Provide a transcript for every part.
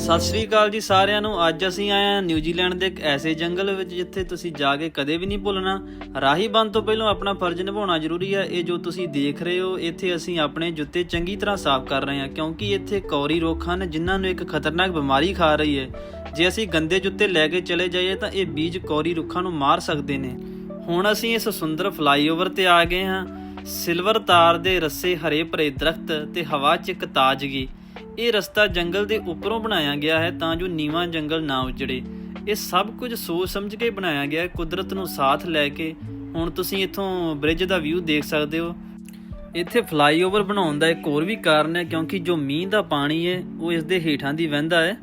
ਸਤਿ ਸ਼੍ਰੀ ਅਕਾਲ ਜੀ ਸਾਰਿਆਂ ਨੂੰ। ਅੱਜ ਅਸੀਂ ਆਏ ਹਾਂ ਨਿਊਜ਼ੀਲੈਂਡ ਦੇ ਇੱਕ ਐਸੇ ਜੰਗਲ ਵਿੱਚ ਜਿੱਥੇ ਤੁਸੀਂ ਜਾ ਕੇ ਕਦੇ ਵੀ ਨਹੀਂ ਭੁੱਲਣਾ। ਰਾਹੀ ਬੰਦ ਤੋਂ ਪਹਿਲਾਂ ਆਪਣਾ ਫਰਜ਼ ਨਿਭਾਉਣਾ ਜ਼ਰੂਰੀ ਹੈ ਇਹ ਜੋ ਤੁਸੀਂ ਦੇਖ ਰਹੇ ਹੋ, ਇੱਥੇ ਅਸੀਂ ਆਪਣੇ ਜੁੱਤੇ ਚੰਗੀ ਤਰ੍ਹਾਂ ਸਾਫ਼ ਕਰ ਰਹੇ ਹਾਂ ਕਿਉਂਕਿ ਇੱਥੇ ਕੌਰੀ ਰੁੱਖ ਹਨ ਜਿਨ੍ਹਾਂ ਨੂੰ ਇੱਕ ਖਤਰਨਾਕ ਬਿਮਾਰੀ ਖਾ ਰਹੀ ਹੈ। ਜੇ ਅਸੀਂ ਗੰਦੇ ਜੁੱਤੇ ਲੈ ਕੇ ਚਲੇ ਜਾਈਏ ਤਾਂ ਇਹ ਬੀਜ ਕੌਰੀ ਰੁੱਖਾਂ ਨੂੰ ਮਾਰ ਸਕਦੇ ਨੇ। ਹੁਣ ਅਸੀਂ ਇਸ ਸੁੰਦਰ ਫਲਾਈਓਵਰ ਤੇ ਆ ਗਏ ਹਾਂ। ਸਿਲਵਰ ਤਾਰ ਦੇ ਰੱਸੇ ਹਰੇ ਭਰੇ ਦਰਖਤ ਤੇ ਹਵਾ 'ਚ ਇੱਕ ਤਾਜ਼ਗੀ। ਇਹ ਰਸਤਾ ਜੰਗਲ ਦੇ ਉੱਪਰੋਂ ਬਣਾਇਆ ਗਿਆ ਹੈ ਤਾਂ ਜੋ ਨੀਵਾਂ ਜੰਗਲ ਨਾ ਉਜੜੇ। ਇਹ ਸਭ ਕੁਝ ਸੋਚ ਸਮਝ ਕੇ ਬਣਾਇਆ ਗਿਆ ਹੈ, ਕੁਦਰਤ ਨੂੰ ਸਾਥ ਲੈ ਕੇ। ਹੁਣ ਤੁਸੀਂ ਇੱਥੋਂ ਬ੍ਰਿਜ ਦਾ ਵਿਊ ਦੇਖ ਸਕਦੇ ਹੋ। ਇੱਥੇ ਫਲਾਈਓਵਰ ਬਣਾਉਣ ਦਾ ਇੱਕ ਹੋਰ ਵੀ ਕਾਰਨ ਹੈ, ਕਿਉਂਕਿ ਜੋ ਮੀਂਹ ਦਾ ਪਾਣੀ ਹੈ, ਉਹ ਇਸ ਦੇ ਹੇਠਾਂ ਦੀ ਵਹਿੰਦਾ ਹੈ।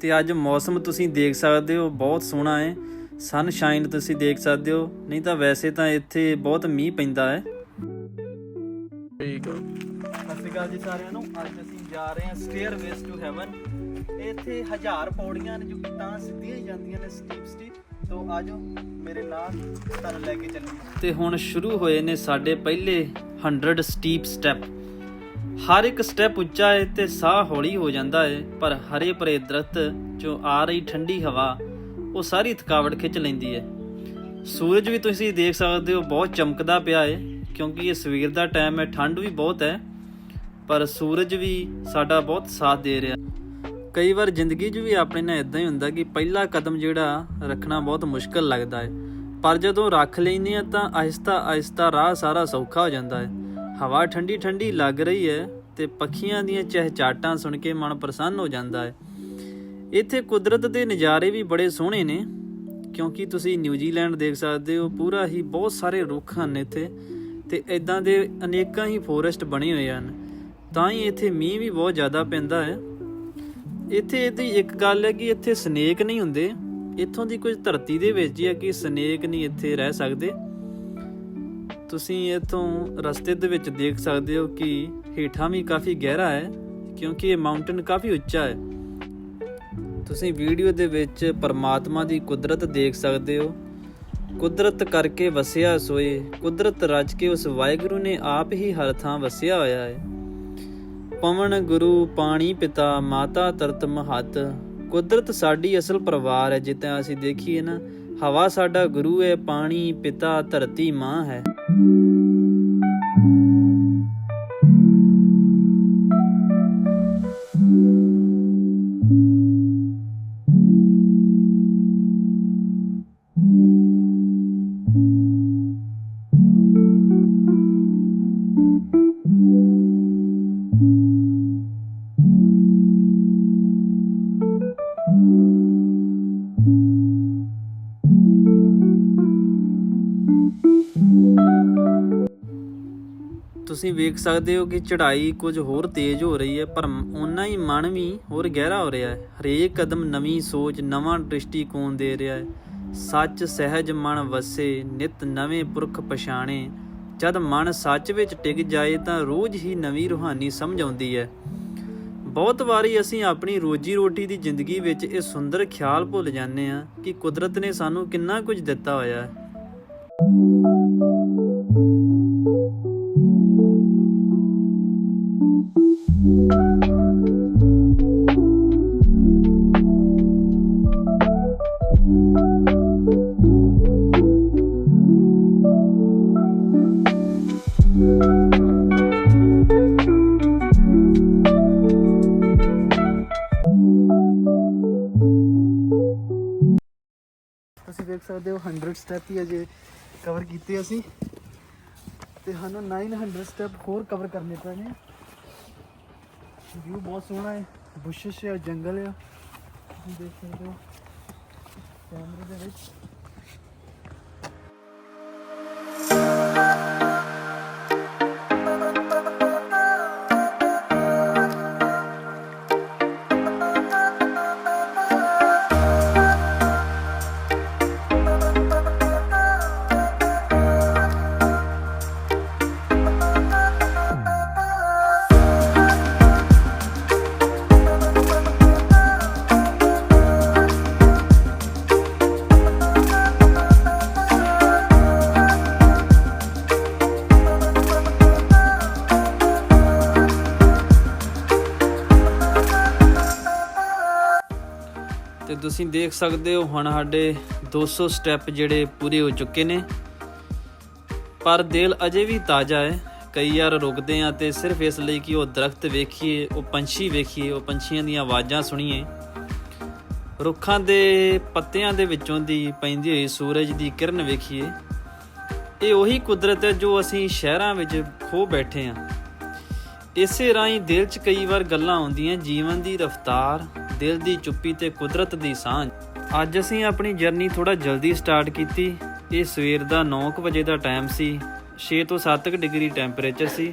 ਤੇ ਅੱਜ ਮੌਸਮ ਤੁਸੀਂ ਦੇਖ ਸਕਦੇ ਹੋ, ਬਹੁਤ ਸੋਹਣਾ ਹੈ। ਸਨਸ਼ਾਈਨ ਤੁਸੀਂ ਦੇਖ ਸਕਦੇ ਹੋ, ਨਹੀਂ ਤਾਂ ਵੈਸੇ ਤਾਂ ਇੱਥੇ ਬਹੁਤ ਮੀਂਹ ਪੈਂਦਾ ਹੈ। ਠੀਕ ਆ। ਸਤਿ ਸ਼੍ਰੀ ਅਕਾਲ ਜੀ ਸਾਰਿਆਂ ਨੂੰ। ਅੱਜ ਅਸੀਂ ਜਾ ਰਹੇ ਹਾਂ ਸਟੇਅਰਵੇਜ਼ ਟੂ ਹੈਵਨ ਇੱਥੇ ਹਜ਼ਾਰ ਪੌੜੀਆਂ ਨੇ ਜੋ ਕਿ ਤਾਂ ਸਿੱਧੀਆਂ ਹੀ ਜਾਂਦੀਆਂ ਨੇ ਸਟੀਪ ਸਟੀਪ ਤੋਂ ਆਜੋ ਮੇਰੇ ਨਾਲ ਤੁਹਾਨੂੰ ਲੈ ਕੇ ਚੱਲੀਏ। ਤੇ ਹੁਣ ਸ਼ੁਰੂ ਹੋਏ ਨੇ ਸਾਡੇ ਪਹਿਲੇ 100 ਸਟੀਪ ਸਟੈਪ ਹਰ ਇੱਕ ਸਟੈਪ ਉੱਚਾ ਹੈ ਤੇ ਸਾਹ ਹੌਲੀ ਹੋ ਜਾਂਦਾ ਹੈ ਪਰ ਹਰੇ ਭਰੇ ਦਰਖਤ ਜੋ ਆ ਰਹੀ ਠੰਡੀ ਹਵਾ ਉਹ ਸਾਰੀ ਥਕਾਵਟ ਖਿੱਚ ਲੈਂਦੀ ਹੈ ਸੂਰਜ ਵੀ ਤੁਸੀਂ ਦੇਖ ਸਕਦੇ ਹੋ ਬਹੁਤ ਚਮਕਦਾ ਪਿਆ ਹੈ ਕਿਉਂਕਿ ਇਹ ਸਵੇਰ ਦਾ ਟਾਈਮ ਹੈ, ਠੰਡ ਵੀ ਬਹੁਤ ਹੈ, ਪਰ ਸੂਰਜ ਵੀ ਸਾਡਾ ਬਹੁਤ ਸਾਥ ਦੇ ਰਿਹਾ। ਕਈ ਵਾਰ ਜ਼ਿੰਦਗੀ 'ਚ ਵੀ ਆਪਣੇ ਨਾਲ ਇਦਾਂ ਹੀ ਹੁੰਦਾ ਕਿ ਪਹਿਲਾ ਕਦਮ ਜਿਹੜਾ ਰੱਖਣਾ ਬਹੁਤ ਮੁਸ਼ਕਲ ਲੱਗਦਾ ਹੈ। ਪਰ ਜਦੋਂ ਰੱਖ ਲੈਂਦੇ ਆ ਤਾਂ ਆਹਿਸਤਾ ਆਹਿਸਤਾ ਰਾਹ ਸਾਰਾ ਸੌਖਾ ਹੋ ਜਾਂਦਾ ਹੈ। ਹਵਾ ਠੰਡੀ ਠੰਡੀ ਲੱਗ ਰਹੀ ਹੈ ਤੇ ਪੱਖੀਆਂ ਦੀਆਂ ਚਹਿਚਾਟਾਂ ਸੁਣ ਕੇ ਮਨ ਪ੍ਰਸੰਨ ਹੋ ਜਾਂਦਾ ਹੈ। ਇੱਥੇ ਕੁਦਰਤ ਦੇ ਨਜ਼ਾਰੇ ਵੀ ਬੜੇ ਸੋਹਣੇ ਨੇ, ਕਿਉਂਕਿ ਤੁਸੀਂ ਨਿਊਜ਼ੀਲੈਂਡ ਦੇਖ ਸਕਦੇ ਹੋ, ਪੂਰਾ ਹੀ ਬਹੁਤ ਸਾਰੇ ਰੁੱਖ ਹਨ ਇੱਥੇ। ਤੇ ਇਦਾਂ ਦੇ ਅਨੇਕਾਂ ਹੀ ਫੋਰੈਸਟ ਬਣੇ ਹੋਏ ਹਨ। ਤਾਂ ਹੀ ਇੱਥੇ ਮੀਂਹ ਵੀ ਬਹੁਤ ਜ਼ਿਆਦਾ ਪੈਂਦਾ ਹੈ। ਇੱਥੇ ਇਹਦੀ ਇੱਕ ਗੱਲ ਹੈ ਕਿ ਇੱਥੇ ਸਨੇਕ ਨਹੀਂ ਹੁੰਦੇ। ਇੱਥੋਂ ਦੀ ਕੁਝ ਧਰਤੀ ਦੇ ਵਿੱਚ ਹੀ ਹੈ ਕਿ ਸਨੇਕ ਨਹੀਂ ਇੱਥੇ ਰਹਿ ਸਕਦੇ। ਤੁਸੀਂ ਇੱਥੋਂ ਰਸਤੇ ਦੇ ਵਿੱਚ ਦੇਖ ਸਕਦੇ ਹੋ ਕਿ ਹੇਠਾਂ ਵੀ ਕਾਫੀ ਗਹਿਰਾ ਹੈ, ਕਿਉਂਕਿ ਇਹ ਮਾਊਂਟੇਨ ਕਾਫੀ ਉੱਚਾ ਹੈ। ਤੁਸੀਂ ਵੀਡੀਓ ਦੇ ਵਿੱਚ ਪਰਮਾਤਮਾ ਦੀ ਕੁਦਰਤ ਦੇਖ ਸਕਦੇ ਹੋ। ਕੁਦਰਤ ਕਰਕੇ ਵਸਿਆ ਸੋਏ, ਕੁਦਰਤ ਰਚ ਕੇ ਉਸ ਵਾਹਿਗੁਰੂ ਨੇ ਆਪ ਹੀ ਹਰ ਥਾਂ ਵਸਿਆ ਹੋਇਆ ਹੈ। ਪਵਨ ਗੁਰੂ, ਪਾਣੀ ਪਿਤਾ, ਮਾਤਾ ਤਰਤ ਮਹਤ, ਕੁਦਰਤ ਸਾਡੀ ਅਸਲ ਪਰਿਵਾਰ ਹੈ ਜਿੱਦਾਂ ਅਸੀਂ ਦੇਖੀਏ ਨਾ, ਹਵਾ ਸਾਡਾ ਗੁਰੂ ਹੈ, ਪਾਣੀ ਪਿਤਾ ਧਰਤੀ ਮਾਂ ਹੈ। ਤੁਸੀਂ ਵੇਖ ਸਕਦੇ ਹੋ ਕਿ ਚੜ੍ਹਾਈ ਕੁਝ ਹੋਰ ਤੇਜ਼ ਹੋ ਰਹੀ ਹੈ, ਪਰ ਓਨਾ ਹੀ ਮਨ ਵੀ ਹੋਰ ਗਹਿਰਾ ਹੋ ਰਿਹਾ ਹੈ। ਹਰੇਕ ਕਦਮ ਨਵੀਂ ਸੋਚ, ਨਵਾਂ ਦ੍ਰਿਸ਼ਟੀਕੋਣ ਦੇ ਰਿਹਾ ਹੈ। ਸੱਚ ਸਹਿਜ ਮਨ ਵਸੇ, ਨਿਤ ਨਵੇਂ ਪੁਰਖ ਪਛਾਣੇ। ਜਦ ਮਨ ਸੱਚ ਵਿੱਚ ਟਿਕ ਜਾਏ ਤਾਂ ਰੋਜ਼ ਹੀ ਨਵੀਂ ਰੂਹਾਨੀ ਸਮਝ ਆਉਂਦੀ ਹੈ। ਬਹੁਤ ਵਾਰੀ ਅਸੀਂ ਆਪਣੀ ਰੋਜੀ ਰੋਟੀ ਦੀ ਜ਼ਿੰਦਗੀ ਵਿੱਚ ਇਹ ਸੁੰਦਰ ਖਿਆਲ ਭੁੱਲ ਜਾਂਦੇ ਹਾਂ ਕਿ ਕੁਦਰਤ ਨੇ ਸਾਨੂੰ ਕਿੰਨਾ ਕੁਝ ਦਿੱਤਾ ਹੋਇਆ ਹੈ। ਤੁਸੀਂ ਦੇਖ ਸਕਦੇ ਹੋ 100 ਸਟੈਪ ਹੀ ਅਜੇ ਕਵਰ ਕੀਤੇ ਅਸੀਂ ਤੇ ਸਾਨੂੰ 900 ਸਟੈਪ ਹੋਰ ਕਵਰ ਕਰਨੇ ਪੈਣੇ ਆ। ਵਿਊ ਬਹੁਤ ਸੋਹਣਾ ਹੈ ਬੁਸ਼ਿਸ਼ ਹੈ, ਜੰਗਲ ਹੈ। ਤੁਸੀਂ ਦੇਖ ਸਕਦੇ ਹੋ ਕੈਮਰੇ ਦੇ ਵਿੱਚ। ਤੁਸੀਂ ਦੇਖ ਸਕਦੇ ਹੋ, ਹੁਣ ਸਾਡੇ 200 ਸਟੈਪ ਜਿਹੜੇ ਪੂਰੇ ਹੋ ਚੁੱਕੇ ਨੇ। ਪਰ ਦਿਲ ਅਜੇ ਵੀ ਤਾਜ਼ਾ ਹੈ। ਕਈ ਵਾਰ ਰੁਕਦੇ ਆ ਤੇ ਸਿਰਫ ਇਸ ਲਈ ਕਿ ਉਹ ਦਰਖਤ ਵੇਖੀਏ, ਉਹ ਪੰਛੀ ਵੇਖੀਏ, ਉਹ ਪੰਛੀਆਂ ਦੀਆਂ ਆਵਾਜ਼ਾਂ ਸੁਣੀਏ। ਰੁੱਖਾਂ ਦੇ ਪੱਤਿਆਂ ਦੇ ਵਿੱਚੋਂ ਦੀ ਪੈਂਦੀ ਹੋਈ ਸੂਰਜ ਦੀ ਕਿਰਨ ਵੇਖੀਏ। ਇਹ ਉਹੀ ਕੁਦਰਤ ਹੈ ਜੋ ਅਸੀਂ ਸ਼ਹਿਰਾਂ ਵਿੱਚ ਖੋ ਬੈਠੇ ਆ ਇਸੇ ਰਾਹੀਂ ਦਿਲ 'ਚ ਕਈ ਵਾਰ ਗੱਲਾਂ ਆਉਂਦੀਆਂ, ਜੀਵਨ ਦੀ ਰਫ਼ਤਾਰ ਦਿਲ ਦੀ ਚੁੱਪੀ ਤੇ ਕੁਦਰਤ ਦੀ ਸਾਂਝ। ਅੱਜ ਅਸੀਂ ਆਪਣੀ ਜਰਨੀ ਥੋੜਾ ਜਲਦੀ ਸਟਾਰਟ ਕੀਤੀ। ਇਹ ਸਵੇਰ ਦਾ 9:00 ਵਜੇ ਦਾ ਟਾਈਮ ਸੀ। 6 ਤੋਂ 7 ਡਿਗਰੀ ਟੈਂਪਰੇਚਰ ਸੀ।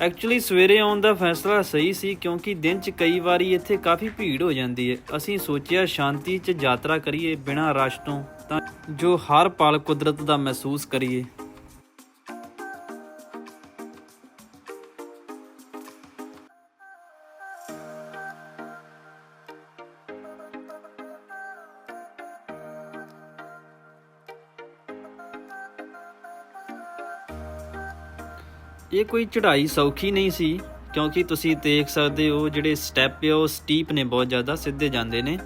ਐਕਚੁਅਲੀ ਸਵੇਰੇ ਆਉਣ ਦਾ ਫੈਸਲਾ ਸਹੀ ਸੀ ਕਿਉਂਕਿ ਦਿਨ 'ਚ ਕਈ ਵਾਰੀ ਇੱਥੇ ਕਾਫੀ ਭੀੜ ਹੋ ਜਾਂਦੀ ਹੈ ਅਸੀਂ ਸੋਚਿਆ ਸ਼ਾਂਤੀ 'ਚ ਯਾਤਰਾ ਕਰੀਏ ਬਿਨਾਂ ਰਸ਼ ਤੋਂ ਤਾਂ ਜੋ ਹਰ ਪਲ ਕੁਦਰਤ ਦਾ ਮਹਿਸੂਸ ਕਰੀਏ। ਇਹ ਕੋਈ ਚੜ੍ਹਾਈ ਸੌਖੀ ਨਹੀਂ ਸੀ, ਕਿਉਂਕਿ ਤੁਸੀਂ ਦੇਖ ਸਕਦੇ ਹੋ ਜਿਹੜੇ ਸਟੈਪ ਆ, ਉਹ ਸਟੀਪ ਨੇ, ਬਹੁਤ ਜ਼ਿਆਦਾ ਸਿੱਧੇ ਜਾਂਦੇ ਨੇ।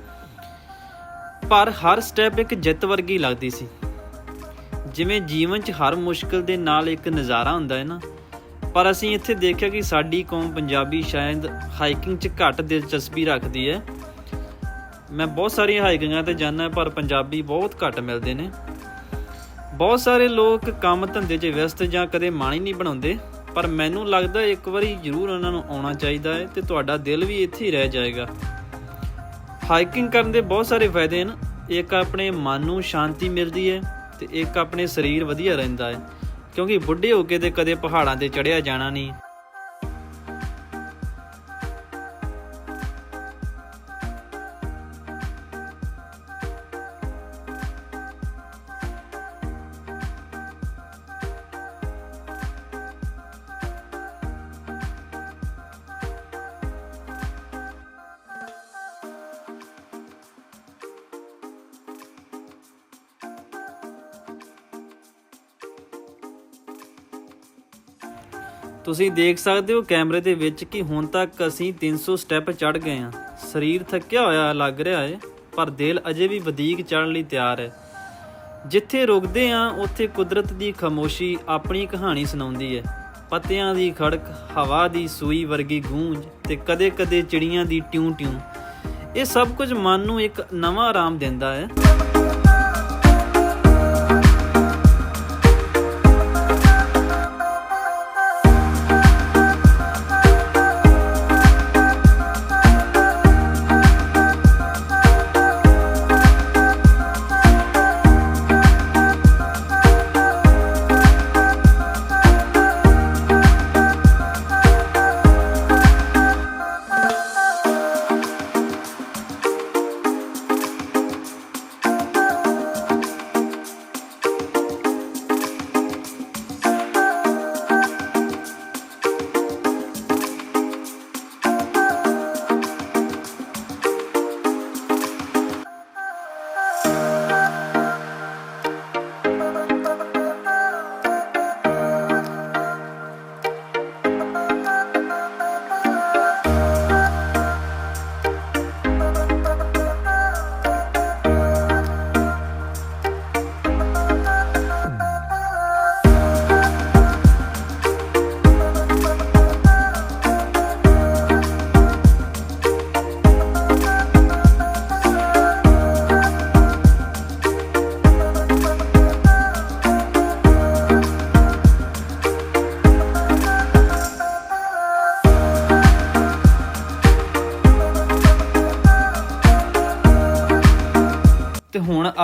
ਪਰ ਹਰ ਸਟੈਪ ਇੱਕ ਜਿੱਤ ਵਰਗੀ ਲੱਗਦੀ ਸੀ। ਜਿਵੇਂ ਜੀਵਨ 'ਚ ਹਰ ਮੁਸ਼ਕਲ ਦੇ ਨਾਲ ਇੱਕ ਨਜ਼ਾਰਾ ਹੁੰਦਾ ਹੈ ਨਾ। ਪਰ ਅਸੀਂ ਇੱਥੇ ਦੇਖਿਆ ਕਿ ਸਾਡੀ ਕੌਮ ਪੰਜਾਬੀ ਸ਼ਾਇਦ ਹਾਈਕਿੰਗ 'ਚ ਘੱਟ ਦਿਲਚਸਪੀ ਰੱਖਦੀ ਹੈ। ਮੈਂ ਬਹੁਤ ਸਾਰੀਆਂ ਹਾਈਕਿੰਗਾਂ ਤੇ ਜਾਂਦਾ, ਪਰ ਪੰਜਾਬੀ ਬਹੁਤ ਘੱਟ ਮਿਲਦੇ ਨੇ। ਬਹੁਤ ਸਾਰੇ ਲੋਕ ਕੰਮ ਧੰਦੇ 'ਚ ਵਿਅਸਤ ਜਾਂ ਕਦੇ ਮਨ ਹੀ ਨਹੀਂ ਬਣਾਉਂਦੇ। ਪਰ ਮੈਨੂੰ ਲੱਗਦਾ ਇੱਕ ਵਾਰੀ ਜ਼ਰੂਰ ਉਹਨਾਂ ਨੂੰ ਆਉਣਾ ਚਾਹੀਦਾ ਹੈ ਤੇ ਤੁਹਾਡਾ ਦਿਲ ਵੀ ਇੱਥੇ ਹੀ ਰਹਿ ਜਾਏਗਾ। ਹਾਈਕਿੰਗ ਕਰਨ ਦੇ ਬਹੁਤ ਸਾਰੇ ਫਾਇਦੇ ਹਨ। ਇੱਕ ਆਪਣੇ ਮਨ ਨੂੰ ਸ਼ਾਂਤੀ ਮਿਲਦੀ ਹੈ ਤੇ ਇੱਕ ਆਪਣੇ ਸਰੀਰ ਵਧੀਆ ਰਹਿੰਦਾ ਹੈ। ਕਿਉਂਕਿ ਬੁੱਢੇ ਹੋ ਕੇ ਤੇ ਕਦੇ ਪਹਾੜਾਂ ਤੇ ਚੜਿਆ ਜਾਣਾ ਨਹੀਂ। ਤੁਸੀਂ ਦੇਖ ਸਕਦੇ ਹੋ ਕੈਮਰੇ ਦੇ ਵਿੱਚ ਕਿ ਹੁਣ ਤੱਕ ਅਸੀਂ 300 ਸਟੈਪ ਚੜ ਗਏ ਹਾਂ। ਸਰੀਰ ਥੱਕਿਆ ਹੋਇਆ ਲੱਗ ਰਿਹਾ ਹੈ, ਪਰ ਦਿਲ ਅਜੇ ਵੀ ਵਧੇਕ ਚੜ੍ਹਨ ਲਈ ਤਿਆਰ ਹੈ। ਜਿੱਥੇ ਰੁਕਦੇ ਹਾਂ, ਉੱਥੇ ਕੁਦਰਤ ਦੀ ਖਾਮੋਸ਼ੀ ਆਪਣੀ ਕਹਾਣੀ ਸੁਣਾਉਂਦੀ ਹੈ। ਪੱਤਿਆਂ ਦੀ ਖੜਕ, ਹਵਾ ਦੀ ਸੂਈ ਵਰਗੀ ਗੂੰਜ ਤੇ ਕਦੇ-ਕਦੇ ਚਿੜੀਆਂ ਦੀ ਟਿਊਂ-ਟਿਊਂ। ਇਹ ਸਭ ਕੁਝ ਮਨ ਨੂੰ ਇੱਕ ਨਵਾਂ ਆਰਾਮ ਦਿੰਦਾ ਹੈ।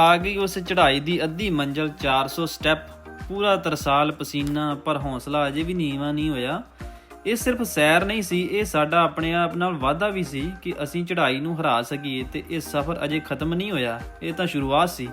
ਆ ਗਈ ਉਸ ਚੜ੍ਹਾਈ ਦੀ ਅੱਧੀ ਮੰਜ਼ਲ 400 ਸਟੈਪ। ਪੂਰਾ ਤਰਸਾਲ ਪਸੀਨਾ, ਪਰ ਹੌਸਲਾ ਅਜੇ ਵੀ ਨੀਵਾ ਨਹੀਂ ਹੋਇਆ। ਇਹ ਸਿਰਫ ਸੈਰ ਨਹੀਂ ਸੀ, ਇਹ ਸਾਡਾ ਆਪਣੇ ਆਪ ਨਾਲ ਵਾਅਦਾ ਵੀ ਸੀ ਕਿ ਅਸੀਂ ਚੜ੍ਹਾਈ ਨੂੰ ਹਰਾ ਸਕੀਏ ਤੇ ਇਹ ਸਫ਼ਰ ਅਜੇ ਖਤਮ ਨਹੀਂ ਹੋਇਆ। ਇਹ ਤਾਂ ਸ਼ੁਰੂਆਤ ਸੀ।